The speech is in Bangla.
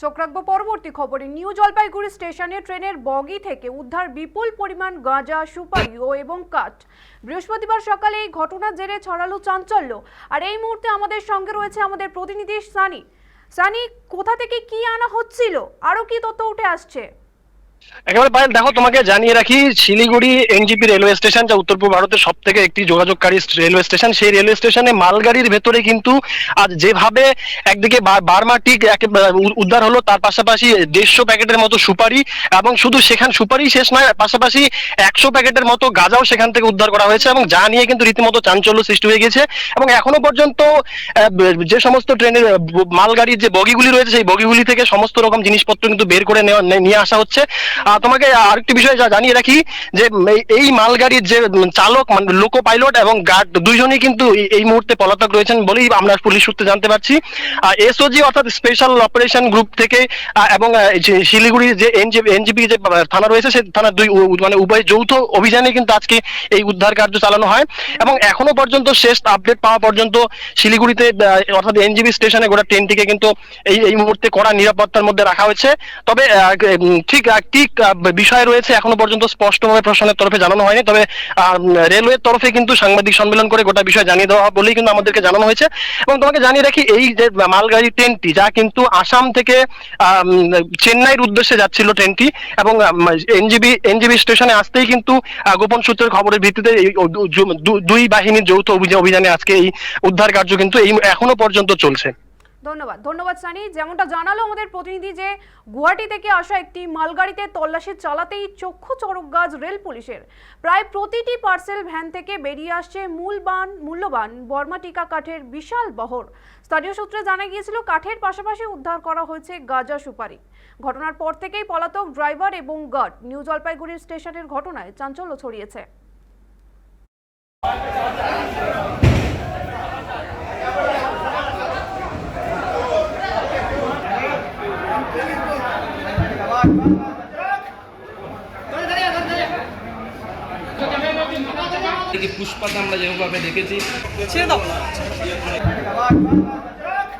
চোখ রাখব পরবর্তী খবরে। নিউ জলপাইগুড়ি স্টেশনে ট্রেনের বগি থেকে উদ্ধার বিপুল পরিমাণ গাঁজা, সুপারি ও এবং কাঠ। বৃহস্পতিবার সকালে এই ঘটনা জেরে ছড়ালো চাঞ্চল্য। আর এই মুহূর্তে আমাদের সঙ্গে রয়েছে আমাদের প্রতিনিধি সানি। সানি, কোথা থেকে কি আনা হচ্ছিল? আরও কি তথ্য উঠে আসছে? একেবারে পায়েল, দেখো, তোমাকে জানিয়ে রাখি, শিলিগুড়ি এনজিপি রেলওয়ে স্টেশন যা উত্তর পূর্ব ভারতের সব থেকে একটি যোগাযোগকারী রেলওয়ে স্টেশন, সেই রেলওয়ে স্টেশনে মালগাড়ির ভেতরে কিন্তু আজ যেভাবে একদিকে বার- বার্মা টিক উদ্ধার হলো, তার পাশাপাশি দেড়শো প্যাকেটের মতো সুপারি এবং শুধু সেখান সুপারি শেষ নয়, পাশাপাশি একশো প্যাকেটের মতো গাঁজাও সেখান থেকে উদ্ধার করা হয়েছে এবং যা নিয়ে কিন্তু রীতিমতো চাঞ্চল্য সৃষ্টি হয়ে গেছে এবং এখনও পর্যন্ত যে সমস্ত ট্রেনের মালগাড়ির যে বগিগুলি রয়েছে, সেই বগিগুলি থেকে সমস্ত রকম জিনিসপত্র কিন্তু বের করে নেওয়া নিয়ে আসা হচ্ছে। তোমাকে আরেকটি বিষয় জানিয়ে রাখি যে এই- মালগাড়ির যে চালক মানে লোকো পাইলট এবং গার্ড দুইজনই কিন্তু এই- মুহূর্তে পলাতক রয়েছেন বলেই আমরা পুলিশ সূত্রে জানতে পারছি। এসওজি অর্থাৎ স্পেশাল অপারেশন গ্রুপ থেকে এবং শিলিগুড়ির যে এনজিপি এনজিপি যে থানা রয়েছে সেই থানার দুই মানে উভয় যৌথ অভিযানে কিন্তু আজকে এই উদ্ধার কার্য চালানো হয়। এবং এখনও পর্যন্ত শেষ আপডেট পাওয়া পর্যন্ত শিলিগুড়িতে অর্থাৎ এনজিবি স্টেশনে গোটা ট্রেনটিকে কিন্তু এই এই মুহূর্তে কড়া নিরাপত্তার মধ্যে রাখা হয়েছে। তবে ঠিক কি বিষয় রয়েছে, এখনও পর্যন্ত স্পষ্টভাবে প্রশাসনের তরফে জানানো হয়নি। তবে রেলওয়ের তরফে কিন্তু সাংবাদিক সম্মেলন করে গোটা বিষয় জানিয়ে দেওয়া বলেই কিন্তু আমাদেরকে জানানো হয়েছে। এবং তোমাকে জানিয়ে রাখি, এই যে মালগাড়ি ট্রেনটি, যা কিন্তু আসাম থেকে চেন্নাইয়ের উদ্দেশ্যে যাচ্ছিল ট্রেনটি, এবং এনজিবি এনজিবি স্টেশনে আসতেই কিন্তু গোপন সূত্রের খবরের ভিত্তিতে এই দুই বাহিনীর যৌথ অভিযা- অভিযানে আজকে এই উদ্ধার কার্য কিন্তু এই, এখনও পর্যন্ত চলছে। ধন্যবাদ। ধন্যবাদ সানি। যেমনটা জানালো আমাদের প্রতিনিধি যে গুয়াহাটি থেকে আসা একটি মালগাড়িতে তল্লাশি চালাতেই চক্ষু চড়ক গাছ রেল পুলিশের। প্রায় প্রতিটি পার্সেল ভ্যান থেকে বেরিয়ে আসছে মূলবান, মূল্যবান বর্মা টিকা কাঠের বিশাল বহর। স্থানীয় সূত্রে জানা গিয়েছিল, কাঠের পাশাপাশি উদ্ধার করা হয়েছে গাঁজা সুপারি। ঘটনার পর থেকেই পলাতক ড্রাইভার এবং গার্ড নিউ জলপাইগুড়ি স্টেশনের ঘটনায় চাঞ্চল্য ছড়িয়েছে। পুষ্পাতে আমরা যেভাবে দেখেছি। ছেড়ে দাও।